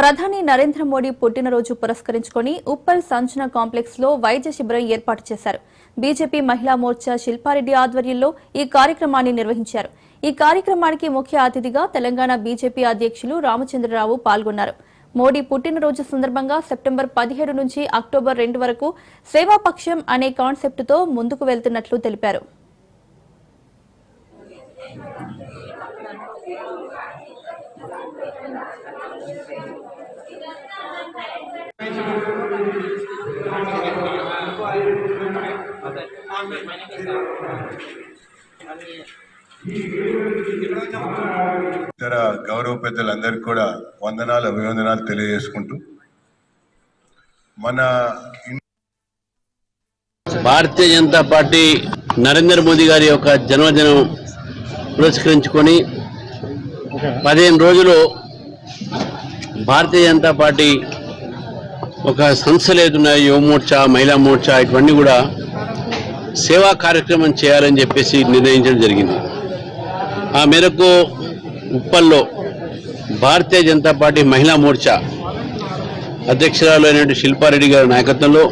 ప్రధాని నరేంద్ర మోడీ పుట్టినరోజు పురస్కరించుకొని ఉప్పల్ సంచన కాంప్లెక్స్లో వైద్య శిబిరం ఏర్పాటు చేశారు. బీజేపీ మహిళా మోర్చా శిల్పారెడ్డి ఆధ్వర్యంలో ఈ కార్యక్రమాన్ని నిర్వహించారు. ఈ కార్యక్రమానికి ముఖ్య అతిథిగా తెలంగాణ బీజేపీ అధ్యక్షులు రామచంద్రరావు పాల్గొన్నారు. మోడీ పుట్టినరోజు సందర్భంగా సెప్టెంబర్ పదిహేడు నుంచి అక్టోబర్ రెండు వరకు సేవాపక్షం అనే కాన్సెప్టుతో ముందుకు వెళ్తున్నట్లు తెలిపారు. ఇతర గౌరవ పెద్దలందరికీ కూడా వందనాలు అభివందనాలు తెలియజేసుకుంటూ మన భారతీయ జనతా పార్టీ నరేంద్ర మోదీ గారి యొక్క జన్మదినం పురస్కరించుకొని పదిహేను రోజులు భారతీయ జనతా పార్టీ ఒక సంస్థలు ఏదున్నాయి యువ మోర్చా మహిళా మోర్చా ఇవన్నీ కూడా సేవా కార్యక్రమం చేయాలని చెప్పేసి నిర్ణయించడం జరిగింది. ఆ మేరకు ఉప్పల్లో భారతీయ జనతా పార్టీ మహిళా మోర్చా అధ్యక్షురాలు అయినటువంటి శిల్పారెడ్డి గారి నాయకత్వంలో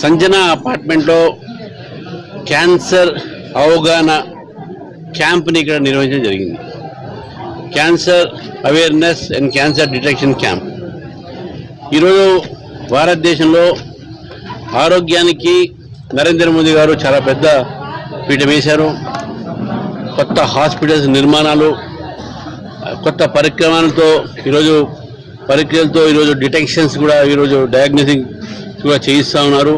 సంజన అపార్ట్మెంట్లో క్యాన్సర్ అవగాహన క్యాంప్ని ఇక్కడ నిర్వహించడం జరిగింది. Cancer awareness and cancer detection camp. ఈరోజు భారతదేశంలో ఆరోగ్యానికి నరేంద్ర మోదీ గారు చాలా పెద్ద పీఠం వేశారు. కొత్త హాస్పిటల్స్ నిర్మాణాలు కొత్త పరిక్రమాలతో ఈరోజు పరిక్రియలతో ఈరోజు డిటెక్షన్స్ కూడా ఈరోజు డయాగ్నోసింగ్ కూడా చేయిస్తూ ఉన్నారు.